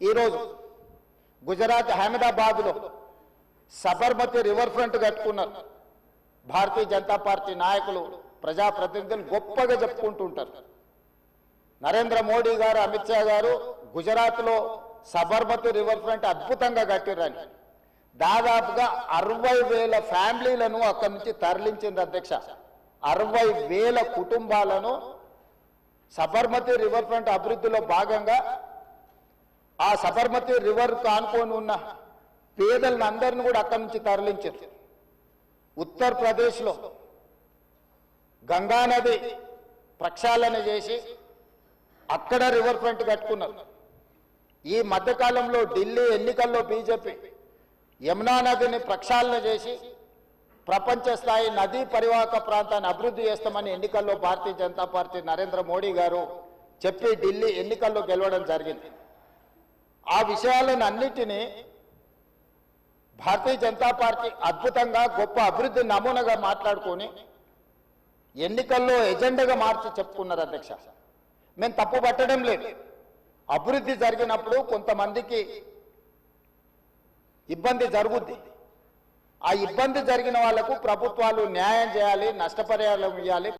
ఈరోజు గుజరాత్ అహ్మదాబాద్లో Sabarmati river front కట్టుకున్నారు. భారతీయ జనతా పార్టీ నాయకులు ప్రజాప్రతినిధులు గొప్పగా చెప్పుకుంటుంటారు. నరేంద్ర మోడీ గారు అమిత్ షా గారు గుజరాత్లో సబర్మతి రివర్ ఫ్రంట్ అద్భుతంగా కట్టిరని దాదాపుగా అరవై వేల ఫ్యామిలీలను అక్కడి నుంచి తరలించింది అధ్యక్ష. అరవై వేల కుటుంబాలను సబర్మతి రివర్ ఫ్రంట్ అభివృద్ధిలో భాగంగా ఆ సబర్మతి రివర్ కానుకొని ఉన్న పేదలను అందరిని కూడా అక్కడి నుంచి తరలించారు ఉత్తరప్రదేశ్లో గంగా నది ప్రక్షాళన చేసి అక్కడ రివర్ ఫ్రంట్ కట్టుకున్నారు. ఈ మధ్యకాలంలో ఢిల్లీ ఎన్నికల్లో బీజేపీ యమునా నదిని ప్రక్షాళన చేసి ప్రపంచ స్థాయి నదీ పరివాహక ప్రాంతాన్ని అభివృద్ధి చేస్తామని ఎన్నికల్లో భారతీయ జనతా పార్టీ నరేంద్ర మోడీ గారు చెప్పి ఢిల్లీ ఎన్నికల్లో గెలవడం జరిగింది. ఆ విషయాలను అన్నిటినీ భారతీయ జనతా పార్టీ అద్భుతంగా గొప్ప అభివృద్ధి నమూనాగా మాట్లాడుకొని ఎన్నికల్లో ఎజెండాగా మార్చి చెప్పుకున్నారు అధ్యక్ష. మేము తప్పు పట్టడం లేదు. అభివృద్ధి జరిగినప్పుడు కొంతమందికి ఇబ్బంది జరుగుద్ది. ఆ ఇబ్బంది జరిగిన వాళ్ళకు ప్రభుత్వాలు న్యాయం చేయాలి నష్టపరిహారం ఇవ్వాలి.